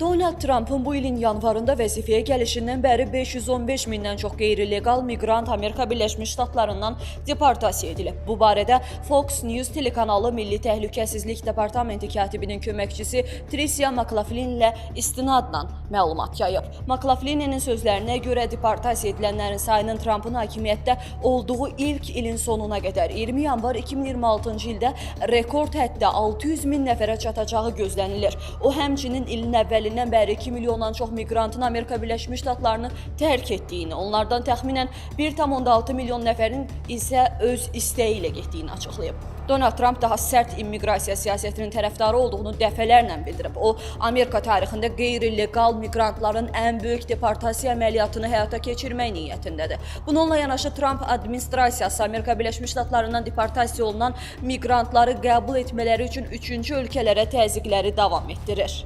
Donald Trump'ın bu ilin yanvarında vəzifəyə gəlişindən bəri 515 mindən çox qeyri-legal miqrant Amerika Birləşmiş Ştatlarından deportasiya edilib. Bu barədə Fox News telekanalı Milli Təhlükəsizlik Departamenti katibinin köməkçisi Tricia McLaughlin ilə istinadla məlumat yayıb. McLaughlin'in sözlərinə görə deportasiya edilənlərin sayının Trump'ın hakimiyyətdə olduğu ilk ilin sonuna qədər 20 yanvar 2026-cı ildə rekord həddə 600 min nəfərə çatacağı gözlənilir. O həmçinin ilin əvvəlindən bəri 2 milyondan çox miqrantın Amerika Birləşmiş Ştatlarını tərk etdiyini, onlardan təxminən 1,6 milyon nəfərin isə öz istəyi ilə getdiyini açıqlayıb. Donald Trump daha sərt immiqrasiya siyasətinin tərəfdarı olduğunu dəfələrlə bildirib. O, Amerika tarixində qeyri-legal miqrantların ən böyük deportasiya əməliyyatını həyata keçirmək niyyətindədir. Bununla yanaşı Trump administrasiyası Amerika Birləşmiş Ştatlarından deportasiya olunan miqrantları qəbul etmələri üçün üçüncü ölkələrə təzyiqləri davam etdirir.